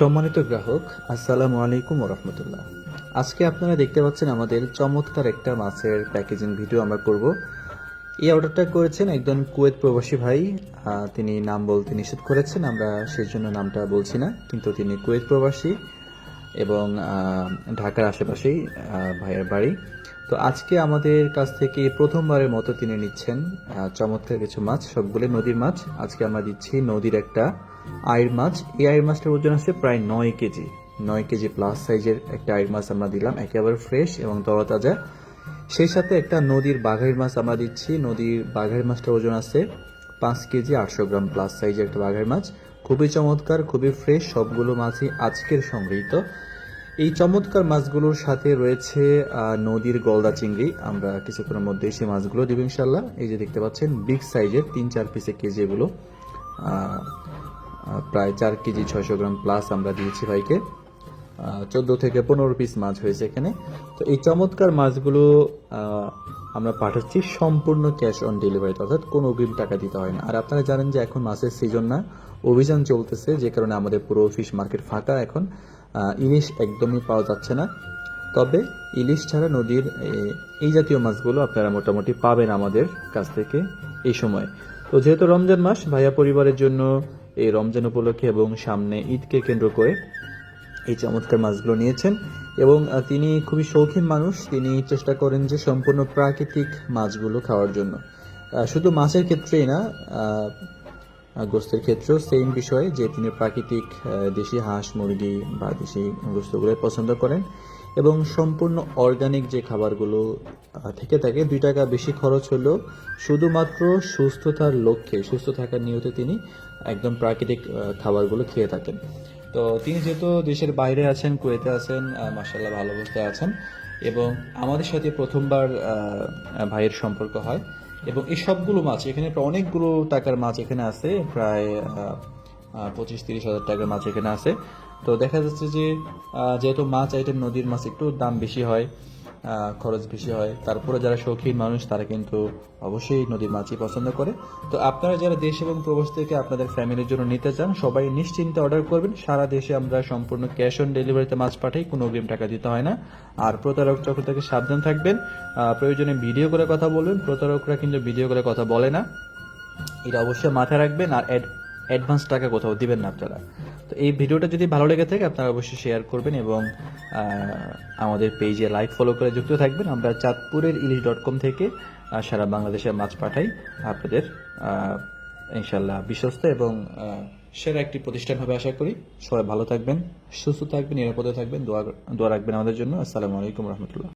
সম্মানিত গ্রাহক, আসসালামু আলাইকুম রহমতুল্লাহ আজকে আপনারা দেখতে পাচ্ছেন আমাদের চমৎকার একটা মাছের প্যাকেজিং ভিডিও আমরা করব। এই অর্ডারটা করেছেন একজন কুয়েত প্রবাসী ভাই তিনি নাম বলতে নিষেধ করেছেন, আমরা সেই জন্য নামটা বলছি না, কিন্তু তিনি কুয়েত প্রবাসী এবং ঢাকার আশেপাশেই ভাইয়ের বাড়ি। তো আজকে আমাদের কাছ থেকে প্রথমবারের মতো তিনি নিচ্ছেন চমৎকার কিছু মাছ সবগুলো নদীর মাছ। আজকে আমরা দিচ্ছি নদীর একটা আয়ের মাছ, এই আয়ের মাছটার ওজন আছে প্রায় নয় কেজি। নয় কেজি প্লাস সাইজের একটা আয়ের মাছ আমরা দিলাম, একেবারে ফ্রেশ এবং তরতাজা। সেই সাথে একটা নদীর বাঘের মাছ আমরা দিচ্ছি। নদীর বাঘাইর মাছটার ওজন আছে পাঁচ কেজি, আটশো গ্রাম প্লাস সাইজের একটা বাঘাইর মাছ। খুবই চমৎকার, খুবই ফ্রেশ সবগুলো মাছই আজকের সংগৃহীত। এই চমৎকার মাছগুলোর সাথে রয়েছে নদীর গলদা চিংড়ি। আমরা কিছুক্ষণের মধ্যে সেই মাছগুলো দিব ইনশাল্লাহ এই যে দেখতে পাচ্ছেন বিগ সাইজের তিন, চার পিসে কেজি এগুলো। প্রায় চার কেজি ছয়শো গ্রাম প্লাস আমরা দিয়েছি ভাইকে। চোদ্দ থেকে পনেরো পিস মাছ হয়েছে এখানে। তো এই চমৎকার মাছগুলো আমরা পাঠাচ্ছি সম্পূর্ণ ক্যাশ অন ডেলিভারিতে অর্থাৎ কোনো অগ্রিম টাকা দিতে হয় না। আর আপনারা জানেন যে এখন মাছের সিজন না, অভিযান চলতেছে, যে কারণে আমাদের পুরো ফিশ মার্কেট ফাঁকা এখন। ইলিশ একদমই পাওয়া যাচ্ছে না। তবে ইলিশ ছাড়া নদীর এই জাতীয় মাছগুলো আপনারা মোটামুটি পাবেন আমাদের কাছ থেকে এই সময়। তো যেহেতু রমজান মাস, ভাইয়া পরিবারের জন্য এই রমজান উপলক্ষে এবং সামনে ঈদকে কেন্দ্র করে এই চমৎকার মাছগুলো নিয়েছেন। এবং তিনি খুবই শৌখিন মানুষ। তিনি চেষ্টা করেন যে সম্পূর্ণ প্রাকৃতিক মাছগুলো খাওয়ার জন্য। শুধু মাছের ক্ষেত্রেই না গোস্তের ক্ষেত্রেও সেম বিষয় যে তিনি প্রাকৃতিক দেশি হাঁস, মুরগি বা দেশি গোস্তগুলো পছন্দ করেন। এবং সম্পূর্ণ অর্গানিক যে খাবারগুলো থেকে থাকে, দুই টাকা বেশি খরচ হলেও শুধুমাত্র সুস্থতার লক্ষ্যে, সুস্থ থাকার নিয়তে তিনি একদম প্রাকৃতিক খাবারগুলো খেয়ে থাকেন। তো তিনি যেহেতু দেশের বাইরে আছেন, কুয়েতে আছেন মার্শাল্লাহ ভালো অবস্থায় আছেন এবং আমাদের সাথে প্রথমবার ভাইয়ের সম্পর্ক হয় এবং এই সবগুলো মাছ, এখানে প্রায় অনেকগুলো টাকার মাছ এখানে আছে, প্রায় পঁচিশ তিরিশ হাজার টাকার মাছ এখানে আছে। তো দেখা যাচ্ছে যে যেহেতু মাছ আইটেম নদীর মাছ, একটু দাম বেশি হয়। খরচ বেশি হয়। তারপরে যারা শৌখিন মানুষ, তারা কিন্তু অবশ্যই নদীর মাছই পছন্দ করে। তো আপনারা যারা দেশ এবং প্রবাস থেকে আপনাদের ফ্যামিলির জন্য নিতে চান, সবাই নিশ্চিন্তে অর্ডার করবেন। সারা দেশে আমরা সম্পূর্ণ ক্যাশ অন ডেলিভারিতে মাছ পাঠাই, কোনো অগ্রিম টাকা দিতে হয় না। আর প্রতারক চক্র থেকে সাবধান থাকবেন। প্রয়োজনে ভিডিও করে কথা বলবেন। প্রতারকরা কিন্তু ভিডিও করে কথা বলে না। এটা অবশ্যই মাথায় রাখবেন। আর অ্যাডভান্স টাকা কোথাও দিবেন না আপনারা। তো এই ভিডিওটা যদি ভালো লেগে থাকে, আপনারা অবশ্যই শেয়ার করবেন এবং আমাদের পেজে লাইক ফলো করে যুক্ত থাকবেন। আমরা চাঁদপুরের ইলিশ ডট কম থেকে সারা বাংলাদেশে মাছ পাঠাই আপনাদের ইনশাল্লাহ বিশ্বস্ত এবং সেরা একটি প্রতিষ্ঠান হবে আশা করি। সবাই ভালো থাকবেন, সুস্থ থাকবেন, নিরাপদে থাকবেন, দোয়া দোয়া রাখবেন আমাদের জন্য। আসসালামু আলাইকুম রহমতুল্লাহ।